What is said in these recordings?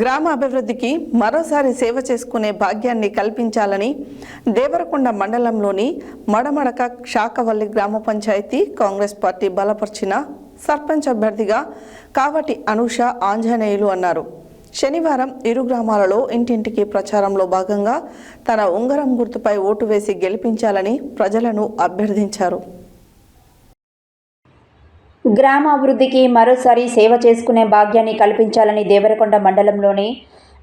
గ్రామ అభివృద్ధికి మరోసారి సేవ చేసుకునే భాగ్యాన్ని కల్పించాలని దేవరకొండ మండలంలోని మడమడక శాఖవల్లి గ్రామ పంచాయతీ కాంగ్రెస్ పార్టీ బలపరిచిన సర్పంచ్ అభ్యర్థిగా కావటి అనూష ఆంజనేయులు అన్నారు. శనివారం ఇరు గ్రామాలలో ఇంటింటికి ప్రచారంలో భాగంగా తన ఉంగరం గుర్తుపై ఓటు వేసి గెలిపించాలని ప్రజలను అభ్యర్థించారు. గ్రామాభివృద్ధికి మరోసారి సేవ చేసుకునే భాగ్యాన్ని కల్పించాలని దేవరకొండ మండలంలోని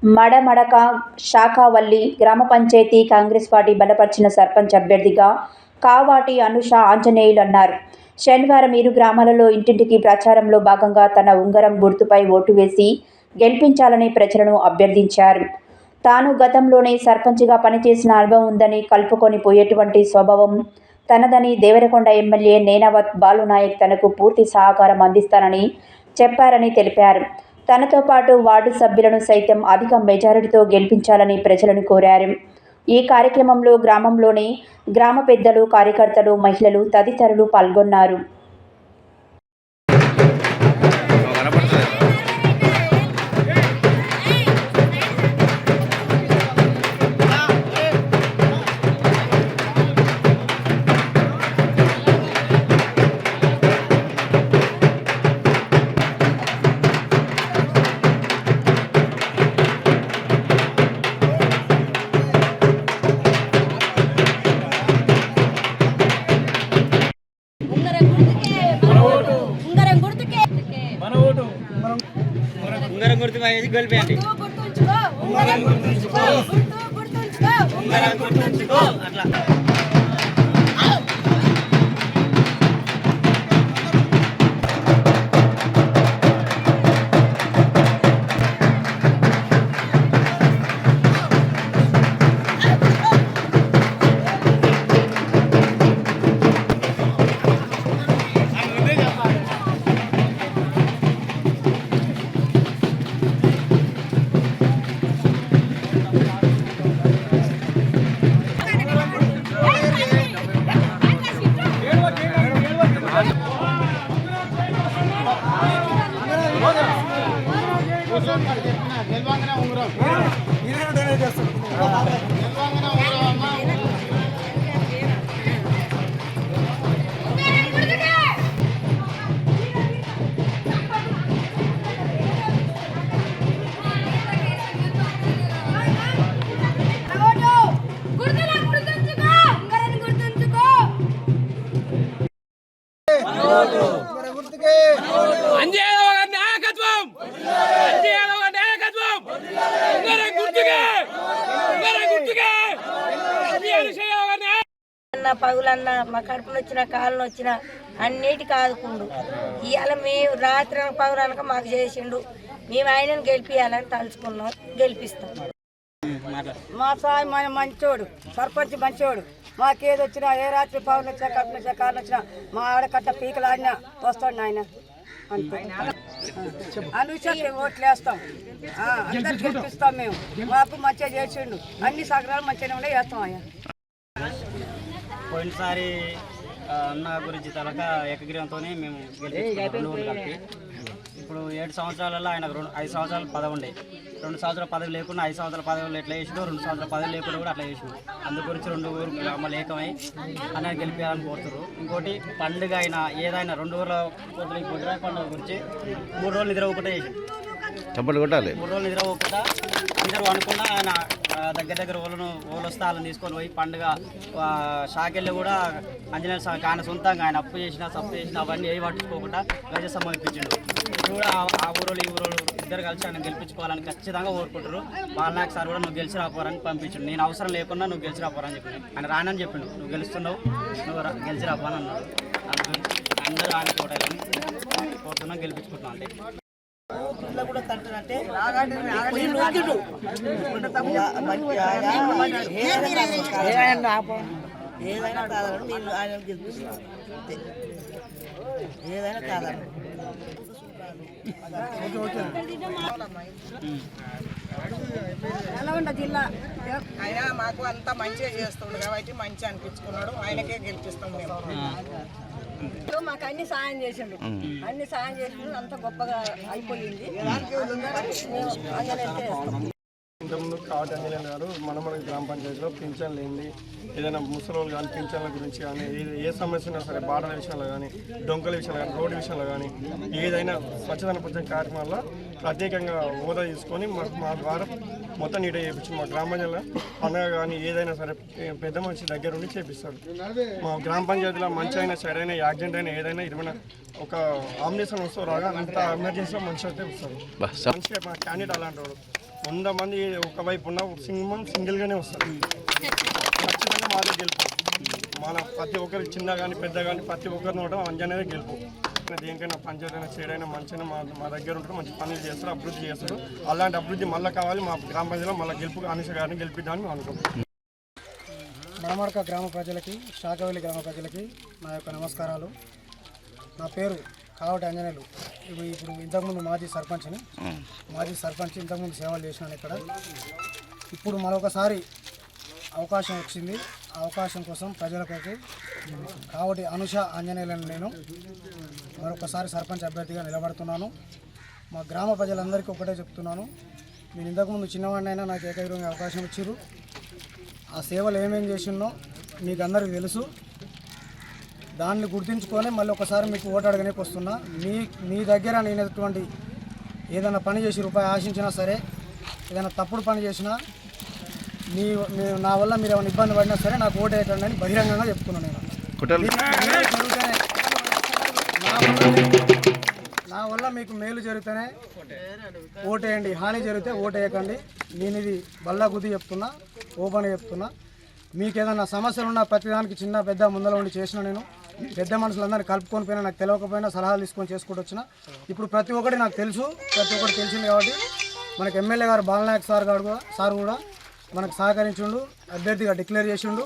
మడమడక శాఖావల్లి గ్రామ పంచాయతీ కాంగ్రెస్ పార్టీ బలపరిచిన సర్పంచ్ అభ్యర్థిగా కావాటి అనుష ఆంజనేయులు అన్నారు శనివారం ఇరు గ్రామాలలో ఇంటింటికి ప్రచారంలో భాగంగా తన ఉంగరం గుర్తుపై ఓటు వేసి గెలిపించాలని ప్రజలను అభ్యర్థించారు. తాను గతంలోనే సర్పంచ్గా పనిచేసిన అనుభవం ఉందని కలుపుకొని పోయేటువంటి స్వభావం తనదని దేవరకొండ ఎమ్మెల్యే నేనావత్ బాలునాయక్ తనకు పూర్తి సహకారం అందిస్తానని చెప్పారని తెలిపారు. తనతో పాటు వార్డు సభ్యులను సైతం అధిక మెజారిటీతో గెలిపించాలని ప్రజలను కోరారు. ఈ కార్యక్రమంలో గ్రామంలోని గ్రామ పెద్దలు కార్యకర్తలు మహిళలు తదితరులు పాల్గొన్నారు. గుర్తు గుర్తుంచుకో. ఉంగరం గుర్తుంచుకో. అట్లా. పగులన్నా మా కడుపున వచ్చిన కాళ్ళను వచ్చిన అన్నిటికి ఆదుకుండు ఇవాళ మేము రాత్రి పగులనక మాకు చేసిండు. మేము ఆయనను గెలిపియాలని తలుచుకున్నాం గెలిపిస్తాం. మా సాయి మన మంచోడు సర్పంచ్ మంచోడు. మాకేది వచ్చినా ఏ రాత్రి పవన్ వచ్చినా కడుపు వచ్చినా కారణం వచ్చినా మా ఆడకట్ట పీకలు ఆడినా వస్తాడు ఆయన అంతే. అనుషకి ఓట్లు వేస్తాం అందరు అందరికి గెలిపిస్తాం మేము. మాకు మంచిగా చేసిండు. అన్ని సగరాలు మంచిగానే ఉండే వేస్తాం ఆయన పోయినసారి అన్న గురించి తలక ఏకగ్రీవంతోనే మేము గెలిపించుకున్నాం. కలిపి. ఇప్పుడు ఏడు సంవత్సరాలలో ఆయన రెండు ఐదు సంవత్సరాలు పదవి ఉండే. రెండు సంవత్సరాల పదవి లేకుండా ఐదు సంవత్సరాల పదవులు ఎట్లా చేసిండో రెండు సంవత్సరాల పదవి లేకుండా కూడా అట్లా చేసిండు. అందు గురించి రెండు ఊరు గ్రామాలు ఏకమై అన్న గెలిపించాలని కోరుతారు ఇంకోటి పండుగ అయినా ఏదైనా రెండు ఊర్ల పొద్దున పండుగ గురించి మూడు రోజులు నిద్ర ఒకటే చేసిండు. చప్పట్లు కొట్టాలి. మూడు రోజులు నిద్ర పోకుండా అందరూ అనుకున్నా ఆయన దగ్గర దగ్గర ఓళ్ళను ఓళ్ళు వస్తే వాళ్ళని తీసుకొని పోయి పండుగ షాకెళ్ళి కూడా అంజనేయ స్వామికి ఆయన సొంతంగా ఆయన అప్పు చేసిన సప్పు చేసిన అవన్నీ ఏ పట్టించుకోకుండా గజ సమర్పించిండు ఇప్పుడు కూడా ఆ- ఊరోళ్ళు ఈ ఊరోళ్ళు ఇద్దరు కలిసి ఆయన గెలిపించుకోవాలని ఖచ్చితంగా కోరుకుంటారు బాలనాయక్ సార్ కూడా నువ్వు గెలిచి రాపోరని పంపించిండు. నేను అవసరం లేకుండా నువ్వు గెలిచి రాపోరని చెప్పి ఆయన రానని చెప్పిండు. నువ్వు గెలుస్తున్నావు నువ్వు రా- గెలిచి రాపోని అన్నాడు. అందరూ ఆయన కోటాలని కోరుతున్నాం గెలిపించుకుంటున్నాం అంతే ఏదైనా కాదని నేను ఆయన ఏదైనా కాదని జిల్లా. ఆయన మాకు అంతా మంచిగా చేస్తుండు కాబట్టి మంచి అనిపించుకున్నాడు. ఆయనకే గెలిపిస్తాం మేము. మాకు అన్ని సాయం చేసిండు అన్ని సాయం చేసిండు అంత గొప్పగా అయిపోయింది. ఇంతకుముందు కావటి అంజనేయులు గారు మనమల గ్రామ పంచాయతీలో పింఛన్ లేనిది ఏదైనా ముసలోళ్ళు కానీ పింఛన్ల గురించి కానీ ఏ- సమస్య ఉన్నా సరే బాటల విషయంలో కానీ డొంకల విషయంలో కానీ రోడ్డు విషయంలో కానీ ఏదైనా స్వచ్ఛతన పుచ్చే కార్యక్రమాల్లో ప్రత్యేకంగా హోదా తీసుకొని మా మా ద్వారా మొత్తం నీట చేయించి మా గ్రామ పంచాయతీలో పండుగ కానీ ఏదైనా సరే పెద్ద మనిషి దగ్గర ఉండి చేపిస్తాడు మా గ్రామ పంచాయతీలో మంచి అయినా చెడు అయినా యాక్సిడెంట్ అయినా ఏదైనా ఇరవై ఒక ఆంబులెన్స్ వస్తూ రాగా అంత ఎమర్జెన్సీలో మనిషి అయితే వస్తారు. మనిషి మా క్యాండిడేట్ అలాంటి వాడు. వంద మంది ఒకవైపు ఉన్న సింగిల్ సింగిల్గానే వస్తారు. ఖచ్చితంగా మాదే గెలుపు. మన ప్రతి ఒక్కరు చిన్న కానీ పెద్ద కానీ ప్రతి ఒక్కరిని కూడా అంజనేదే గెలుపు. దేనికైనా పంచాయతీ అయినా చేయడైనా మంచిగా మా మా దగ్గర ఉంటారు మంచి పనులు చేస్తారు అభివృద్ధి చేస్తారు. అలాంటి అభివృద్ధి మళ్ళీ కావాలి మా గ్రామ ప్రజలు మళ్ళీ గెలుపు అనిష గారిని గెలిపిద్దామని అనుకుంటున్నాం. మడమడక గ్రామ ప్రజలకి శాఖవల్లి గ్రామ ప్రజలకి నా యొక్క నమస్కారాలు. నా పేరు కావటి అంజనేయులు ఇప్పుడు ఇప్పుడు ఇంతకుముందు మాజీ సర్పంచ్ని మాజీ సర్పంచ్ ఇంతకుముందు సేవలు చేసినాను ఇక్కడ. ఇప్పుడు మరొకసారి అవకాశం వచ్చింది. ఆ అవకాశం కోసం ప్రజల కొరకు కావటి అనుష ఆంజనేయులను నేను మరొకసారి సర్పంచ్ అభ్యర్థిగా నిలబడుతున్నాను. మా గ్రామ ప్రజలందరికీ ఒకటే చెప్తున్నాను. నేను ఇంతకుముందు చిన్నవాడినైనా నాకు ఏకైకంగా అవకాశం ఇచ్చారు ఆ సేవలు ఏమేం చేసిందో మీకు అందరికీ తెలుసు. దాన్ని గుర్తుంచుకొని మళ్ళీ ఒకసారి మీకు ఓటు అడగడానికి వస్తున్నా. మీ మీ దగ్గర నేను ఎటువంటి ఏదైనా పని చేసి రూపాయి ఆశించినా సరే ఏదైనా తప్పుడు పని చేసినా మీ నా వల్ల మీరు ఏమైనా ఇబ్బంది పడినా సరే నాకు ఓటు వేయకండి అని బహిరంగంగా చెప్తున్నాను నేను. నా వల్ల మీకు- మేలు జరిగితేనే ఓటేయండి హాని జరిగితే ఓటేయకండి నేను ఇది బల్లా గుద్ది చెప్తున్నా ఓపెన్ చెప్తున్నా. మీకు ఏదైనా సమస్యలు ఉన్నా ప్రతిదానికి చిన్న పెద్ద ముందర ఉండి చేసిన నేను పెద్ద మనుషులందరినీ కలుపుకొని పోయినా నాకు తెలియకపోయినా సలహాలు తీసుకొని చేసుకుంటూ వచ్చిన. ఇప్పుడు ప్రతి ఒక్కటి నాకు తెలుసు ప్రతి ఒక్కటి తెలిసింది కాబట్టి మనకి ఎమ్మెల్యే గారు బాలనాయక్ సార్ గారు కూడా సార్ కూడా మనకు సహకరించిండు అభ్యర్థిగా డిక్లేర్ చేసిండు.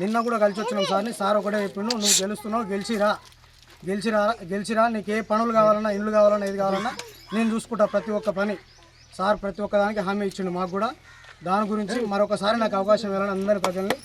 నిన్న కూడా కలిసి వచ్చినాం సార్ని సార్ ఒకటే చెప్పిండు నువ్వు గెలుస్తున్నావు గెలిచిరా. గెలిచిరా గెలిచిరా. నీకు ఏ పనులు కావాలన్నా ఇల్లు కావాలన్నా ఏది కావాలన్నా నేను చూసుకుంటా ప్రతి ఒక్క పని. సార్ ప్రతి ఒక్క దానికి హామీ ఇచ్చిండు మాకు కూడా. దాని గురించి మరొకసారి నాకు అవకాశం ఇవ్వాలని అందరి ప్రజల్ని